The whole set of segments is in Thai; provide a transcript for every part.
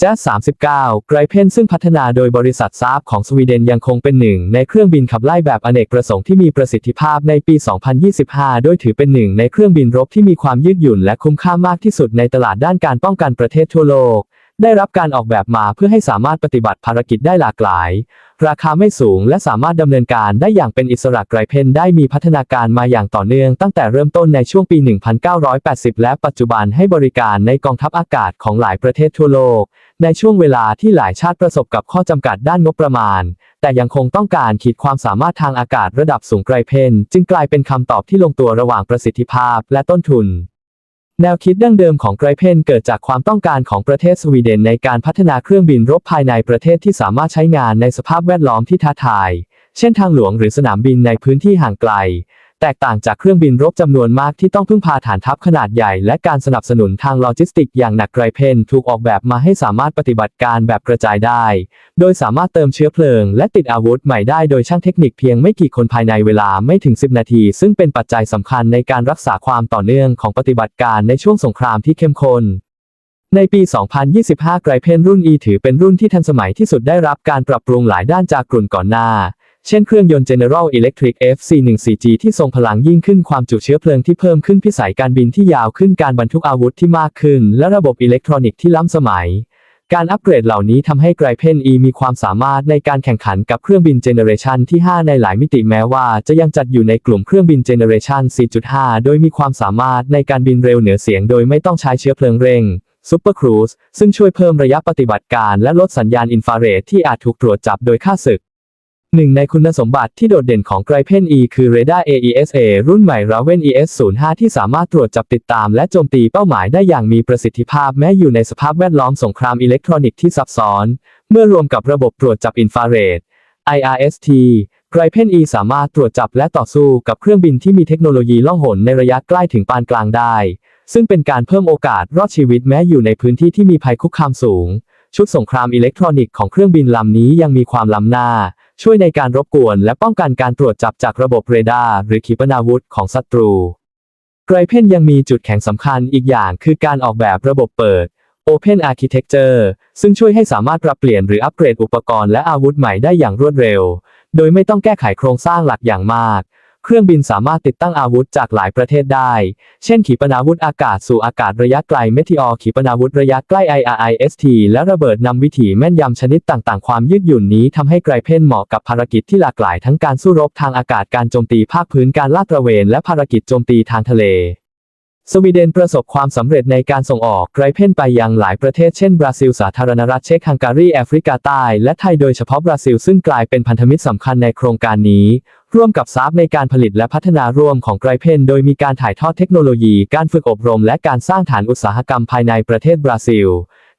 แจ๊ส39 ไกรเพนซึ่งพัฒนาโดยบริษัทซาฟของสวีเดนยังคงเป็นหนึ่งในเครื่องบินขับไล่แบบอเนกประสงค์ที่มีประสิทธิภาพในปี 2025 โดยถือเป็นหนึ่งในเครื่องบินรบที่มีความยืดหยุ่นและคุ้มค่ามากที่สุดในตลาดด้านการป้องกันประเทศทั่วโลก ได้รับการออกแบบมาเพื่อให้สามารถปฏิบัติภารกิจได้หลากหลาย ราคาไม่สูงและสามารถดำเนินการได้อย่างเป็นอิสระไกรเพนได้มีพัฒนาการมาอย่างต่อเนื่องตั้งแต่เริ่มต้นในช่วงปี 1980 และปัจจุบันให้บริการในกองทัพอากาศของหลายประเทศทั่วโลก ในช่วงเวลาที่หลายชาติประสบกับข้อจำกัดด้านงบประมาณ แต่ยังคงต้องการขีดความสามารถทางอากาศระดับสูงไกรเพนจึงกลายเป็นคำตอบที่ลงตัวระหว่างประสิทธิภาพและต้นทุน แนวคิดดั้งเดิมของไกรเพนเกิดจากความต้องการของประเทศสวีเดนในการพัฒนาเครื่องบินรบภายในประเทศที่สามารถใช้งานในสภาพแวดล้อมที่ท้าทาย เช่นทางหลวงหรือสนามบินในพื้นที่ห่างไกล แตกต่างจากเครื่องบินรบจำนวนมากที่ต้องพึ่งพาฐานทัพขนาดใหญ่และการสนับสนุนทางโลจิสติกอย่างหนักไกรเพนถูกออกแบบมาให้สามารถปฏิบัติการแบบกระจายได้ โดยสามารถเติมเชื้อเพลิงและติดอาวุธใหม่ได้โดยช่างเทคนิคเพียงไม่กี่คนภายในเวลาไม่ถึง 10 นาที ซึ่งเป็นปัจจัยสำคัญในการรักษาความต่อเนื่องของปฏิบัติการในช่วงสงครามที่เข้มข้นในปี 2025 ไกรเพนรุ่น E ถือเป็นรุ่นที่ทันสมัยที่สุดได้รับการปรับปรุงหลายด้านจากกลุ่นก่อนหน้า เช่นเครื่องยนต์ General Electric FC-14G ที่ทรงพลังยิ่งขึ้นความจุเชื้อเพลิงที่เพิ่มขึ้นพิสัยการบินที่ยาวขึ้นการบรรทุกอาวุธที่มากขึ้น และระบบอิเล็กทรอนิกส์ที่ล้ำสมัย การอัปเกรดเหล่านี้ทำให้ไกรเพน E มีความสามารถในการแข่งขันกับเครื่องบินเจเนเรชันที่ 5 ในหลายมิติแม้ว่าจะยังจัดอยู่ในกลุ่มเครื่องบินเจเนเรชัน4.5 โดยมีความสามารถในการบินเร็วเหนือเสียงโดยไม่ต้องใช้เชื้อเพลิงเร่งซูเปอร์ครูซซึ่งช่วยเพิ่มระยะปฏิบัติการและลดสัญญาณอินฟราเรดที่อาจถูกตรวจจับโดยค่าศึก หนึ่งในคุณสมบัติที่โดดเด่นของไกรเพน E คือเรดาร์ AESA รุ่นใหม่ Raven ES05 ที่สามารถตรวจจับติดตามและโจมตีเป้าหมายได้อย่างมีประสิทธิภาพแม้อยู่ในสภาพแวดล้อมสงครามอิเล็กทรอนิกส์ที่ซับซ้อน เมื่อรวมกับระบบตรวจจับอินฟราเรด IRST ไกรเพน E สามารถตรวจจับและต่อสู้กับเครื่องบินที่มีเทคโนโลยีล่องหนในระยะใกล้ถึงปานกลางได้ ซึ่งเป็นการเพิ่มโอกาสรอดชีวิตแม้อยู่ในพื้นที่ที่มีภัยคุกคามสูง ชุดสงครามอิเล็กทรอนิกส์ของเครื่องบินลำนี้ยังมีความล้ำหน้า ช่วยในการรบกวนและป้องกันการตรวจจับจากระบบเรดาร์หรือขีปนาวุธของศัตรูไกรเพนยังมีจุดแข็งสำคัญอีกอย่างคือการออกแบบระบบเปิด Open Architecture ซึ่งช่วยให้สามารถปรับเปลี่ยนหรืออัปเกรดอุปกรณ์และอาวุธใหม่ได้อย่างรวดเร็ว โดยไม่ต้องแก้ไขโครงสร้างหลักอย่างมาก เครื่องบินสามารถติดตั้งอาวุธจากหลายประเทศได้ เช่นขีปนาวุธอากาศสู่อากาศระยะไกลเมทิออขีปนาวุธระยะใกล้ IRIST และระเบิดนำวิถีแม่นยำชนิดต่างๆ ความยืดหยุ่นนี้ทำให้ไกรเพนเหมาะกับภารกิจที่หลากหลายทั้งการสู้รบทางอากาศการโจมตีภาคพื้นการลาดตระเวนและภารกิจโจมตีทางทะเลสวีเดนประสบความสำเร็จในการส่งออกไกรเพนไปยังหลายประเทศเช่นบราซิลสาธารณรัฐเช็กฮังการีแอฟริกาใต้และไทยโดยเฉพาะบราซิลซึ่งกลายเป็นพันธมิตรสำคัญในโครงการนี้ ร่วมกับซาฟในการผลิตและพัฒนาร่วมของไกรเพนโดยมีการถ่ายทอดเทคโนโลยี การฝึกอบรม และการสร้างฐานอุตสาหกรรมภายในประเทศบราซิล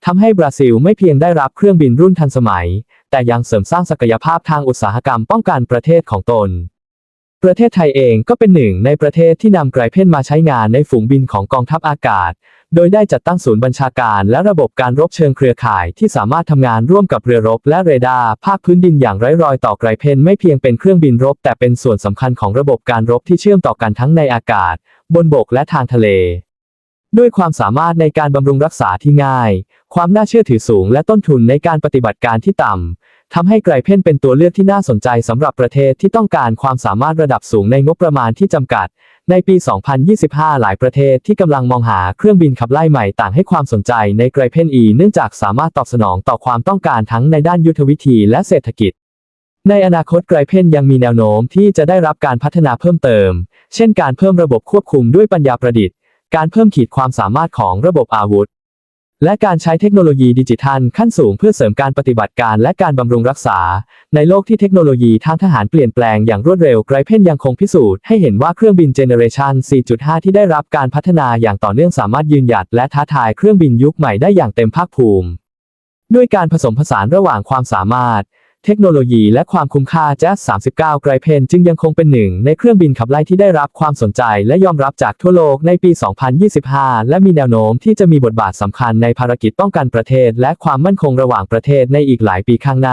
ทำให้บราซิลไม่เพียงได้รับเครื่องบินรุ่นทันสมัย แต่ยังเสริมสร้างศักยภาพทางอุตสาหกรรมป้องกันประเทศของตน ประเทศไทยเองก็เป็นหนึ่งในประเทศที่นำไกรเพนมาใช้งานในฝูงบินของกองทัพอากาศ โดยได้จัดตั้งศูนย์บัญชาการและระบบการรบเชิงเครือข่ายที่สามารถทำงานร่วมกับเรือรบและเรดาร์ภาคพื้นดินอย่างไร้รอยต่อไกรเพนไม่เพียงเป็นเครื่องบินรบ แต่เป็นส่วนสำคัญของระบบการรบที่เชื่อมต่อกันทั้งในอากาศ บนบกและทางทะเล ด้วยความสามารถในการบำรุงรักษาที่ง่าย ความน่าเชื่อถือสูงและต้นทุนในการปฏิบัติการที่ต่ำ ทำให้ไกรเพนเป็นตัวเลือกที่น่าสนใจสำหรับประเทศที่ต้องการความสามารถระดับสูงในงบประมาณที่จำกัด ในปี 2025 หลายประเทศที่กำลังมองหาเครื่องบินขับไล่ใหม่ต่างให้ความสนใจในไกรเพน E เนื่องจากสามารถตอบสนองต่อความต้องการทั้งในด้านยุทธวิธีและเศรษฐกิจ ในอนาคตไกรเพนยังมีแนวโน้มที่จะได้รับการพัฒนาเพิ่มเติม เช่นการเพิ่มระบบควบคุมด้วยปัญญาประดิษฐ์ การเพิ่มขีดความสามารถของระบบอาวุธ และการใช้เทคโนโลยีดิจิทัลขั้นสูงเพื่อเสริมการปฏิบัติการและการบำรุงรักษา ในโลกที่เทคโนโลยีทางทหารเปลี่ยนแปลงอย่างรวดเร็วไกรเพนยังคงพิสูจน์ให้เห็นว่าเครื่องบินเจเนเรชัน4.5 ที่ได้รับการพัฒนาอย่างต่อเนื่องสามารถยืนหยัดและท้าทายเครื่องบินยุคใหม่ได้อย่างเต็มภาคภูมิ ด้วยการผสมผสานระหว่างความสามารถ เทคโนโลยีและความคุ้มค่าแจ๊ส39 ไกรเพนจึงยังคงเป็นหนึ่งในเครื่องบินขับไล่ที่ได้รับความสนใจและยอมรับจากทั่วโลกในปี 2025 และมีแนวโน้มที่จะมีบทบาทสำคัญในภารกิจป้องกันประเทศและความมั่นคงระหว่างประเทศในอีกหลายปีข้างหน้า